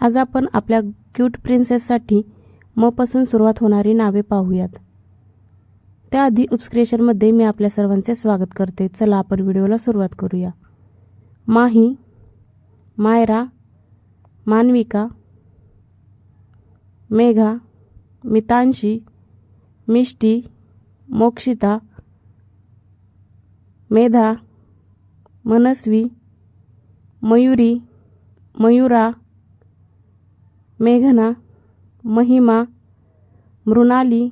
आज आपण आपल्या क्यूट प्रिन्सेससाठी मपासून सुरुवात होणारी नावे पाहूयात. त्याआधी उपस्क्रेशनमध्ये मी आपल्या सर्वांचे स्वागत करते. चला आपण व्हिडिओला सुरुवात करूया. माही मायरा मानविका मेघा मितांशी मिष्टी मोक्षिता मेधा मनस्वी मयुरी मयुरा मेघना महिमा मृणाली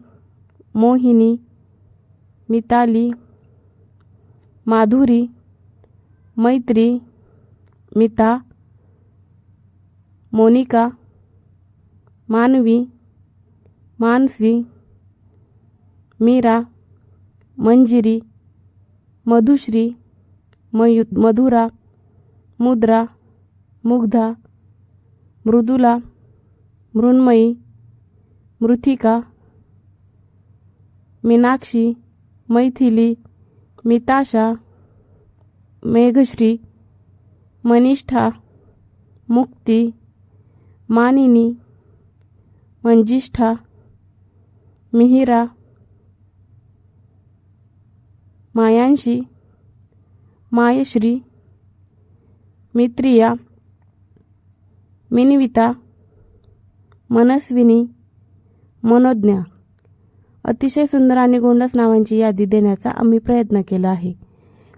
मोहिनी मिताली माधुरी मैत्री मिता मोनिका मानवी मानसी मीरा मंजिरी मधुश्री मयु मधुरा मुद्रा मुग्धा मृदुला मृण्मयी मृथिका मीनाक्षी मैथिली मिताशा मेघश्री मनिष्ठा मुक्ती मानिनी मंजिष्ठा मिहिरा मायांशी मायश्री मित्रिया मिनविता मनस्विनी मनोज्ञा. अतिशय सुंदर आणि गोंडस नावांची यादी देण्याचा आम्ही प्रयत्न केला आहे.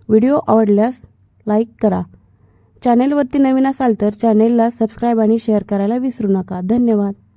व्हिडिओ आवडल्यास लाईक करा. चॅनेलवरती नवीन असाल तर चॅनेलला सबस्क्राईब आणि शेअर करायला विसरू नका. धन्यवाद.